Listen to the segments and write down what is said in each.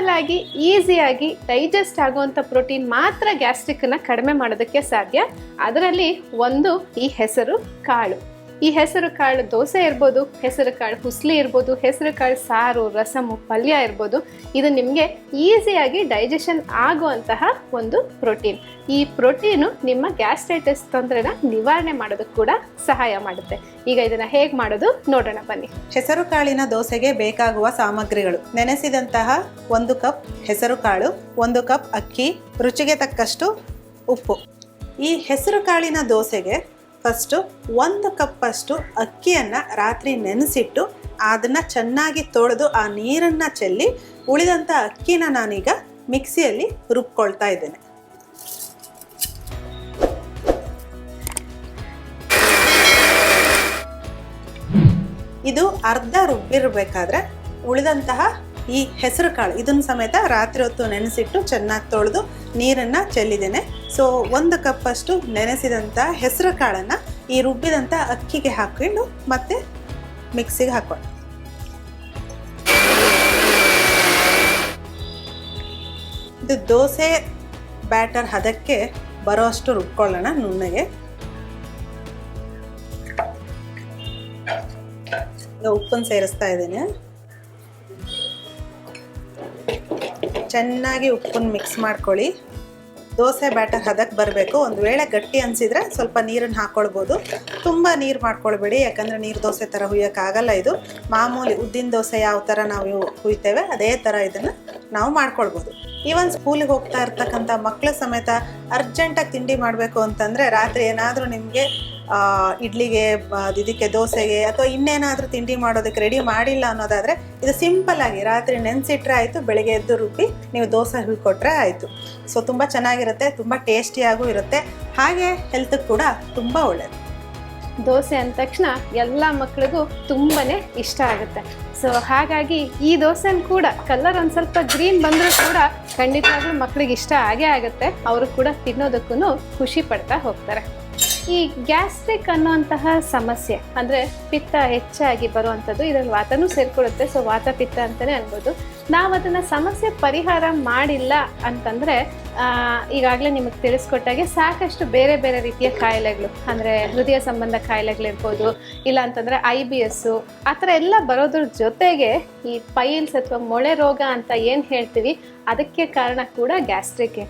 Simple ಆಗಿ ಈಸಿಯಾಗಿ digest ಆಗುವಂಥ ಪ್ರೋಟೀನ್ ಮಾತ್ರ ಗ್ಯಾಸ್ಟ್ರಿಕ್ನ ಕಡಿಮೆ ಮಾಡೋದಕ್ಕೆ ಸಾಧ್ಯ. ಅದರಲ್ಲಿ ಒಂದು ಈ ಹೆಸರು ಕಾಳು. ಈ ಹೆಸರು ಕಾಳು ದೋಸೆ ಇರ್ಬೋದು, ಹೆಸರು ಕಾಳು ಹುಸ್ಲಿ ಇರ್ಬೋದು, ಹೆಸರು ಕಾಳು ಸಾರು, ರಸಮು, ಪಲ್ಯ ಇರ್ಬೋದು. ಇದು ನಿಮಗೆ ಈಸಿಯಾಗಿ ಡೈಜೆಷನ್ ಆಗುವಂತಹ ಒಂದು ಪ್ರೋಟೀನ್ ಈ ಪ್ರೋಟೀನು ನಿಮ್ಮ ಗ್ಯಾಸ್ಟ್ರೈಟಿಸ್ ತೊಂದರೆನ ನಿವಾರಣೆ ಮಾಡೋದಕ್ಕೆ ಕೂಡ ಸಹಾಯ ಮಾಡುತ್ತೆ. ಈಗ ಇದನ್ನು ಹೇಗೆ ಮಾಡೋದು ನೋಡೋಣ ಬನ್ನಿ. ಹೆಸರು ಕಾಳಿನ ದೋಸೆಗೆ ಬೇಕಾಗುವ ಸಾಮಗ್ರಿಗಳು. ನೆನೆಸಿದಂತಹ ಒಂದು ಕಪ್ ಹೆಸರು ಕಾಳು, ಒಂದು ಕಪ್ ಅಕ್ಕಿ, ರುಚಿಗೆ ತಕ್ಕಷ್ಟು ಉಪ್ಪು. ಈ ಹೆಸರು ಕಾಳಿನ ದೋಸೆಗೆ ಫಸ್ಟು ಒಂದು ಕಪ್ಪಷ್ಟು ಅಕ್ಕಿಯನ್ನು ರಾತ್ರಿ ನೆನೆಸಿಟ್ಟು ಅದನ್ನು ಚೆನ್ನಾಗಿ ತೊಳೆದು ಆ ನೀರನ್ನು ಚೆಲ್ಲಿ ಉಳಿದಂಥ ಅಕ್ಕಿನ ನಾನೀಗ ಮಿಕ್ಸಿಯಲ್ಲಿ ರುಬ್ಕೊಳ್ತಾ ಇದ್ದೇನೆ. ಇದು ಅರ್ಧ ರುಬ್ಬಿರಬೇಕಾದ್ರೆ ಉಳಿದಂತಹ ಈ ಹೆಸರು ಕಾಳು. ಇದನ್ನು ಸಮೇತ ರಾತ್ರಿ ಹೊತ್ತು ನೆನೆಸಿಟ್ಟು ಚೆನ್ನಾಗಿ ತೊಳೆದು ನೀರನ್ನು ಚೆಲ್ಲಿದ್ದೇನೆ. ಸೊ ಒಂದು ಕಪ್ಪಷ್ಟು ನೆನೆಸಿದಂಥ ಹೆಸರು ಕಾಳನ್ನು ಈ ರುಬ್ಬಿದಂಥ ಅಕ್ಕಿಗೆ ಹಾಕೊಂಡು ಮತ್ತೆ ಮಿಕ್ಸಿಗೆ ಹಾಕೋಣ ಇದು ದೋಸೆ ಬ್ಯಾಟರ್ ಹದಕ್ಕೆ ಬರೋಷ್ಟು ರುಬ್ಕೊಳ್ಳೋಣ ನುಣ್ಣಗೆ. ಉಪ್ಪನ್ನು ಸೇರಿಸ್ತಾ ಇದ್ದೇನೆ. ಚೆನ್ನಾಗಿ ಉಪ್ಪನ್ನು ಮಿಕ್ಸ್ ಮಾಡ್ಕೊಳ್ಳಿ. ದೋಸೆ ಬ್ಯಾಟರ್ ಹದಕ್ಕೆ ಬರಬೇಕು. ಒಂದು ವೇಳೆ ಗಟ್ಟಿ ಅನಿಸಿದ್ರೆ ಸ್ವಲ್ಪ ನೀರನ್ನು ಹಾಕ್ಕೊಳ್ಬೋದು ತುಂಬ ನೀರು ಮಾಡ್ಕೊಳ್ಬೇಡಿ, ಯಾಕಂದರೆ ನೀರು ದೋಸೆ ಥರ ಹುಯ್ಯೋಕ್ಕಾಗಲ್ಲ ಇದು. ಮಾಮೂಲಿ ಉದ್ದಿನ ದೋಸೆ ಯಾವ ಥರ ನಾವು ಹುಯ್ತೇವೆ, ಅದೇ ಥರ ಇದನ್ನು ನಾವು ಮಾಡ್ಕೊಳ್ಬೋದು. ಈವನ್ ಸ್ಕೂಲಿಗೆ ಹೋಗ್ತಾ ಇರ್ತಕ್ಕಂಥ ಮಕ್ಕಳ ಸಮೇತ ಅರ್ಜೆಂಟಾಗಿ ತಿಂಡಿ ಮಾಡಬೇಕು ಅಂತಂದರೆ ರಾತ್ರಿ ಏನಾದರೂ ನಿಮಗೆ ಇಡ್ಲಿಗೆ ಇದಕ್ಕೆ ದೋಸೆಗೆ ಅಥವಾ ಇನ್ನೇನಾದರೂ ತಿಂಡಿ ಮಾಡೋದಕ್ಕೆ ರೆಡಿ ಮಾಡಿಲ್ಲ ಅನ್ನೋದಾದರೆ ಇದು ಸಿಂಪಲ್ ಆಗಿ ರಾತ್ರಿ ನೆನೆಸಿಟ್ರೆ ಆಯಿತು, ಬೆಳಗ್ಗೆ ಎದ್ದು ರುಬ್ಬಿ ನೀವು ದೋಸೆ ಹುಯ್ಕೊಟ್ರೆ ಆಯಿತು. ಸೊ ತುಂಬ ಚೆನ್ನಾಗಿರುತ್ತೆ, ತುಂಬ ಟೇಸ್ಟಿಯಾಗೂ ಇರುತ್ತೆ, ಹಾಗೆ ಹೆಲ್ತ್ಗೆ ಕೂಡ ತುಂಬ ಒಳ್ಳೆಯದು ದೋಸೆ ಅಂದ ತಕ್ಷಣ ಎಲ್ಲ ಮಕ್ಕಳಿಗೂ ತುಂಬಾ ಇಷ್ಟ ಆಗುತ್ತೆ. ಸೊ ಹಾಗಾಗಿ ಈ ದೋಸೆನ ಕೂಡ ಕಲರ್ ಒಂದು ಸ್ವಲ್ಪ ಗ್ರೀನ್ ಬಂದರೂ ಕೂಡ ಖಂಡಿತವಾಗ್ಲೂ ಮಕ್ಕಳಿಗೆ ಇಷ್ಟ ಆಗೇ ಆಗುತ್ತೆ. ಅವರು ಕೂಡ ತಿನ್ನೋದಕ್ಕೂ ಖುಷಿ ಪಡ್ತಾ ಹೋಗ್ತಾರೆ. ಈ ಗ್ಯಾಸ್ಟ್ರಿಕ್ ಅನ್ನುವಂತಹ ಸಮಸ್ಯೆ, ಅಂದರೆ ಪಿತ್ತ ಹೆಚ್ಚಾಗಿ ಬರುವಂಥದ್ದು, ಇದರಲ್ಲಿ ವಾತನೂ ಸೇರ್ಕೊಳ್ಳುತ್ತೆ. ಸೊ ವಾತ ಪಿತ್ತ ಅಂತಲೇ ಅನ್ಬೋದು. ನಾವು ಅದನ್ನು ಸಮಸ್ಯೆ ಪರಿಹಾರ ಮಾಡಿಲ್ಲ ಅಂತಂದರೆ ಈಗಾಗಲೇ ನಿಮಗೆ ತಿಳಿಸ್ಕೊಟ್ಟಾಗೆ ಸಾಕಷ್ಟು ಬೇರೆ ಬೇರೆ ರೀತಿಯ ಕಾಯಿಲೆಗಳು, ಅಂದರೆ ಹೃದಯ ಸಂಬಂಧ ಕಾಯಿಲೆಗಳಿರ್ಬೋದು, ಇಲ್ಲ ಅಂತಂದರೆ ಐ ಬಿ ಎಸ್ಸು ಆ ಎಲ್ಲ ಬರೋದ್ರ ಜೊತೆಗೆ ಈ ಪೈಲ್ಸ್ ಅಥವಾ ಮೊಳೆ ರೋಗ ಅಂತ ಏನು ಹೇಳ್ತೀವಿ, ಅದಕ್ಕೆ ಕಾರಣ ಕೂಡ ಗ್ಯಾಸ್ಟ್ರಿಕ್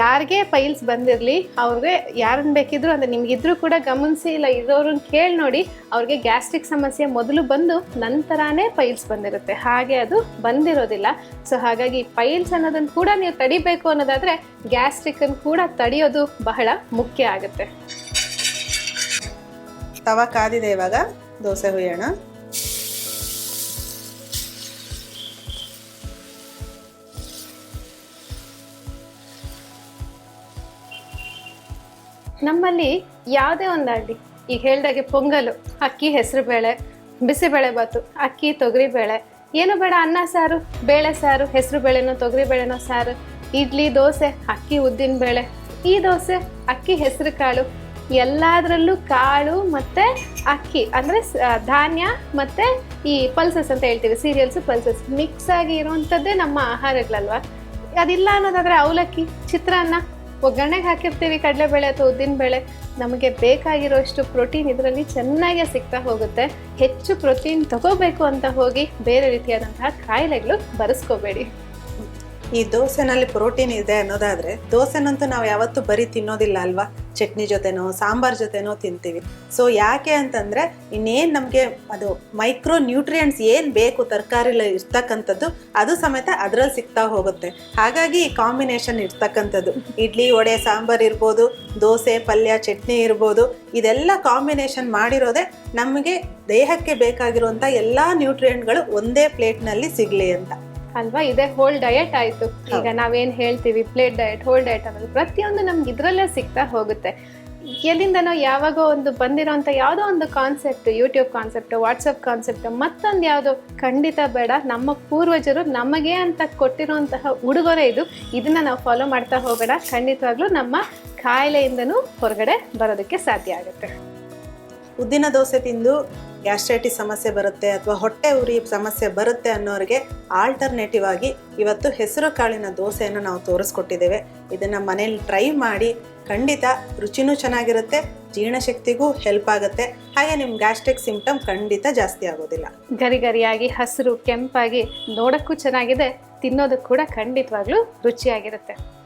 ಯಾರಿಗೆ ಪೈಲ್ಸ್ ಬಂದಿರಲಿ, ಅವ್ರಿಗೆ ಯಾರನ್ನ ಬೇಕಿದ್ರು ಅಂದರೆ ನಿಮ್ಗಿದ್ರು ಕೂಡ ಗಮನಿಸಿ ಇಲ್ಲ ಇರೋರನ್ನ ಕೇಳಿ ನೋಡಿ, ಅವ್ರಿಗೆ ಗ್ಯಾಸ್ಟ್ರಿಕ್ ಸಮಸ್ಯೆ ಮೊದಲು ಬಂದು ನಂತರನೇ ಪೈಲ್ಸ್ ಬಂದಿರುತ್ತೆ. ಹಾಗೆ ಅದು ಬಂದಿರೋದಿಲ್ಲ. ಸೊ ಹಾಗಾಗಿ ಪೈಲ್ಸ್ ಅನ್ನೋದನ್ನು ಕೂಡ ನೀವು ತಡಿಬೇಕು ಅನ್ನೋದಾದರೆ ಗ್ಯಾಸ್ಟ್ರಿಕನ್ನು ಕೂಡ ತಡೆಯೋದು ಬಹಳ ಮುಖ್ಯ ಆಗುತ್ತೆ. ತವ ಕಾದಿದೆ ಇವಾಗ, ದೋಸೆ ಹುಯ್ಯೋಣ. ನಮ್ಮಲ್ಲಿ ಯಾವುದೇ ಒಂದಾಗಲಿ ಈಗ ಹೇಳ್ದಾಗೆ ಪೊಂಗಲು, ಅಕ್ಕಿ ಹೆಸರುಬೇಳೆ ಬಿಸಿಬೇಳೆ ಬಾತು, ಅಕ್ಕಿ ತೊಗರಿಬೇಳೆ ಏನು ಬೇಡ, ಅನ್ನ, ಸಾರು, ಬೇಳೆ ಸಾರು, ಹೆಸರು ಬೇಳೆನೋ, ತೊಗರಿ ಬೇಳೆನೋ ಸಾರು, ಇಡ್ಲಿ, ದೋಸೆ, ಅಕ್ಕಿ, ಉದ್ದಿನ ಬೇಳೆ. ಈ ದೋಸೆ, ಅಕ್ಕಿ, ಹೆಸರು ಕಾಳು, ಎಲ್ಲದರಲ್ಲೂ ಕಾಳು ಮತ್ತು ಅಕ್ಕಿ, ಅಂದರೆ ಧಾನ್ಯ ಮತ್ತು ಈ ಪಲ್ಸಸ್ ಅಂತ ಹೇಳ್ತೀವಿ, ಸೀರಿಯಲ್ಸು, ಪಲ್ಸಸ್. ಮಿಕ್ಸ್ ಆಗಿ ಇರುವಂಥದ್ದೇ ನಮ್ಮ ಆಹಾರಗಳಲ್ವ? ಅದಿಲ್ಲ ಅನ್ನೋದಾದರೆ ಅವಲಕ್ಕಿ, ಚಿತ್ರಾನ್ನ ಒಗ್ಗರಣೆಗೆ ಹಾಕಿರ್ತೀವಿ ಕಡಲೆಬೇಳೆ ಅಥವಾ ಉದ್ದಿನಬೇಳೆ ನಮಗೆ ಬೇಕಾಗಿರೋಷ್ಟು ಪ್ರೋಟೀನ್ ಇದರಲ್ಲಿ ಚೆನ್ನಾಗೇ ಸಿಗ್ತಾ ಹೋಗುತ್ತೆ. ಹೆಚ್ಚು ಪ್ರೋಟೀನ್ ತಗೋಬೇಕು ಅಂತ ಹೋಗಿ ಬೇರೆ ರೀತಿಯಾದಂತಹ ಕಾಯಿಲೆಗಳು ಬರೆಸ್ಕೋಬೇಡಿ. ಈ ದೋಸೆನಲ್ಲಿ ಪ್ರೋಟೀನ್ ಇದೆ ಅನ್ನೋದಾದ್ರೆ ದೋಸೆನಂತೂ ನಾವು ಯಾವತ್ತೂ ಬರೀ ತಿನ್ನೋದಿಲ್ಲ ಅಲ್ವಾ? ಚಟ್ನಿ ಜೊತೆನೋ, ಸಾಂಬಾರ್ ಜೊತೆನೋ ತಿಂತೀವಿ. ಸೊ ಯಾಕೆ ಅಂತಂದ್ರೆ ಇನ್ನೇನು ನಮಗೆ ಅದು ಮೈಕ್ರೋ ನ್ಯೂಟ್ರಿಯೆಂಟ್ಸ್ ಏನು ಬೇಕು ತರಕಾರಿಲಿ ಇರ್ತಕ್ಕಂಥದ್ದು, ಅದು ಸಮೇತ ಅದರಲ್ಲಿ ಸಿಗ್ತಾ ಹೋಗುತ್ತೆ. ಹಾಗಾಗಿ ಈ ಕಾಂಬಿನೇಷನ್ ಇರ್ತಕ್ಕಂಥದ್ದು. ಇಡ್ಲಿ, ವಡೆ, ಸಾಂಬಾರ್ ಇರ್ಬೋದು, ದೋಸೆ, ಪಲ್ಯ, ಚಟ್ನಿ ಇರ್ಬೋದು, ಇದೆಲ್ಲ ಕಾಂಬಿನೇಷನ್ ಮಾಡಿರೋದೆ ನಮಗೆ ದೇಹಕ್ಕೆ ಬೇಕಾಗಿರುವಂಥ ಎಲ್ಲ ನ್ಯೂಟ್ರಿಯೆಂಟ್ಗಳು ಒಂದೇ ಪ್ಲೇಟ್ನಲ್ಲಿ ಸಿಗಲಿ ಅಂತ. ಅಲ್ವಾ? ಇದೇ ಹೋಲ್ ಡಯಟ್ ಆಯಿತು. ಈಗ ನಾವೇನು ಹೇಳ್ತೀವಿ? ಪ್ಲೇಟ್ ಡಯಟ್ ಹೋಲ್ ಡಯಟ್ ಅನ್ನೋದು ಪ್ರತಿಯೊಂದು ನಮ್ಗೆ ಇದರಲ್ಲೇ ಸಿಗ್ತಾ ಹೋಗುತ್ತೆ. ಎಲ್ಲಿಂದನೋ ಯಾವಾಗೋ ಒಂದು ಬಂದಿರೋಂಥ ಯಾವುದೋ ಒಂದು concept YouTube concept WhatsApp concept ಮತ್ತೊಂದು ಯಾವುದೋ ಖಂಡಿತ ಬೇಡ. ನಮ್ಮ ಪೂರ್ವಜರು ನಮಗೆ ಅಂತ ಕೊಟ್ಟಿರುವಂತಹ ಉಡುಗೊರೆ ಇದು. ಇದನ್ನ ನಾವು ಫಾಲೋ ಮಾಡ್ತಾ ಹೋಗೋಣ. ಖಂಡಿತವಾಗ್ಲೂ ನಮ್ಮ ಕಾಯಿಲೆಯಿಂದನೂ ಹೊರಗಡೆ ಬರೋದಕ್ಕೆ ಸಾಧ್ಯ ಆಗುತ್ತೆ. ಉದ್ದಿನ ದೋಸೆ ತಿಂದು ಗ್ಯಾಸ್ಟ್ರೈಟಿಸ್ ಸಮಸ್ಯೆ ಬರುತ್ತೆ ಅಥವಾ ಹೊಟ್ಟೆ ಉರಿ ಸಮಸ್ಯೆ ಬರುತ್ತೆ ಅನ್ನೋರಿಗೆ ಆಲ್ಟರ್ನೇಟಿವ್ ಆಗಿ ಇವತ್ತು ಹೆಸರು ಕಾಳಿನ ದೋಸೆಯನ್ನು ನಾವು ತೋರಿಸ್ಕೊಟ್ಟಿದ್ದೇವೆ. ಇದನ್ನು ಮನೇಲಿ ಟ್ರೈ ಮಾಡಿ ಖಂಡಿತ ರುಚಿನೂ ಚೆನ್ನಾಗಿರುತ್ತೆ, ಜೀರ್ಣಶಕ್ತಿಗೂ ಹೆಲ್ಪ್ ಆಗುತ್ತೆ. ಹಾಗೆ ನಿಮ್ಮ ಗ್ಯಾಸ್ಟ್ರಿಕ್ ಸಿಂಪ್ಟಮ್ ಖಂಡಿತ ಜಾಸ್ತಿ ಆಗೋದಿಲ್ಲ. ಗರಿ ಗರಿಯಾಗಿ, ಹಸಿರು ಕೆಂಪಾಗಿ ನೋಡೋಕ್ಕೂ ಚೆನ್ನಾಗಿದೆ, ತಿನ್ನೋದಕ್ಕೆ ಕೂಡ ಖಂಡಿತವಾಗ್ಲೂ ರುಚಿಯಾಗಿರುತ್ತೆ.